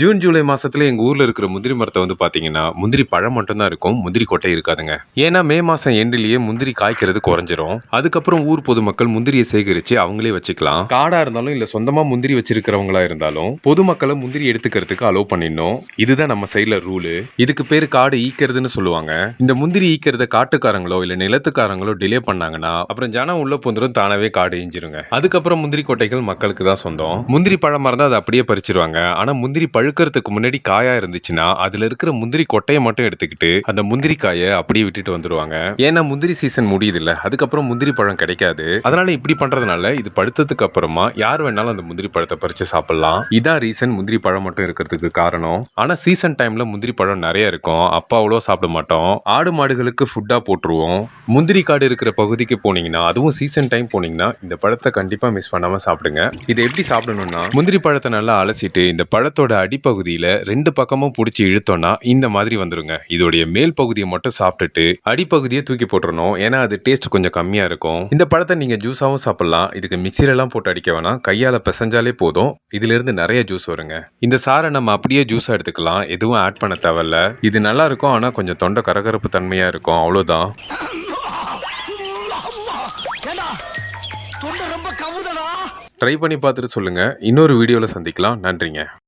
June July மாசத்துல எங்க ஊர்ல இருக்கிற முந்திரி மரத்தை வந்து பாத்தீங்கன்னா முந்திரி பழம் மட்டும்தான் இருக்கும். முந்திரி கொட்டை இருக்காதுங்க. ஏன்னா மே மாசம் எண்டிலேயே முந்திரி காய்க்கிறது குறைஞ்சிரும். அதுக்கப்புறம் ஊர் பொதுமக்கள் முந்திரியை சேகரிச்சு அவங்களே வச்சுக்கலாம். காடா இருந்தாலும் இல்ல சொந்தமா முந்திரி வச்சிருக்கிறவங்களா இருந்தாலும் பொதுமக்களை முந்திரி எடுத்துக்கிறதுக்கு அலோவ் பண்ணிடணும். இதுதான் நம்ம சைடில் ரூலு இதுக்கு பேர் காடு ஈக்கிறதுன்னு சொல்லுவாங்க. இந்த முந்திரி ஈக்கிறத காட்டுக்காரங்களோ இல்ல நிலத்துக்காரங்களோ டிலே பண்ணாங்கன்னா அப்புறம் ஜனம் உள்ள போந்துரும் தானாவே காடு ஈஞ்சிருங்க. அதுக்கப்புறம் முந்திரி கொட்டைகள் மக்களுக்கு தான் சொந்தம். முந்திரி பழமா இருந்தா அதை அப்படியே பறிச்சிருவாங்க. ஆனா முந்திரி பழுக்கறதுக்கு முன்னாடி காயா இருந்துச்சுன்னா அதுல இருக்கிற முந்திரி கொட்டையை மட்டும் எடுத்துக்கிட்டு அந்த முந்திரி காயை அப்படியே விட்டுட்டு வந்துருவாங்க. ஏன்னா முந்திரி சீசன் முடியுது இல்ல அதுக்கப்புறம் முந்திரி பழம் கிடைக்காது. அதனால இப்படி பண்றதுனால இது படுத்ததுக்கு அப்புறமா யார் வேணாலும் அந்த முந்திரி பழத்தை பறிச்சு சாப்பிடலாம். இதான் ரீசன் முந்திரி பழம் மட்டும் இருக்கிறதுக்கு காரணம். ஆனா சீசன் டைம்ல முந்திரி பழம் நிறைய இருக்கும். அப்பா அவ்வளோ சாப்பிட மாட்டோம். ஆடு மாடுகளுக்கு ஃபுட்டா போட்டுருவோம். முந்திரி காடு இருக்கிற பகுதிக்கு போனீங்கன்னா அதுவும் சீசன் டைம் போனீங்கன்னா இந்த பழத்தை கண்டிப்பா மிஸ் பண்ணாம சாப்பிடுங்க. இதை எப்படி சாப்பிடணும்னா முந்திரி பழத்தை நல்லா அலசிட்டு இந்த பழத்தோட அடிப்பகுதியில ரெண்டு பக்கமும் பிடிச்சி இழுத்தோம்னா இந்த மாதிரி வந்துருங்க. இதோடைய மேல் பகுதியை மட்டும் சாப்பிட்டுட்டு அடிப்பகுதியை தூக்கி போட்டுறணும். ஏன்னா அது டேஸ்ட் கொஞ்சம் கம்மியா இருக்கும். இந்த பழத்தை நீங்க ஜூஸாவும் சாப்பிடலாம். இதுக்கு மிக்சில எல்லாம் போட்டு அடிக்க வேணாம். கையால பிசைஞ்சாலே போதும். இதுல இருந்து நிறைய ஜூஸ் வருங்க. இந்த சாரை நம்ம அப்படியே ஜூஸா எடுத்துக்கலாம். எதுவும் ஆட் பண்ண தேவையில்ல. இது நல்லா இருக்கும். ஆனா கொஞ்சம் தொண்டை கரகரப்பு தன்மையா இருக்கும். கவுதடா. ட்ரை பண்ணி பார்த்துட்டு சொல்லுங்க. இன்னொரு வீடியோல சந்திக்கலாம். நன்றிங்க.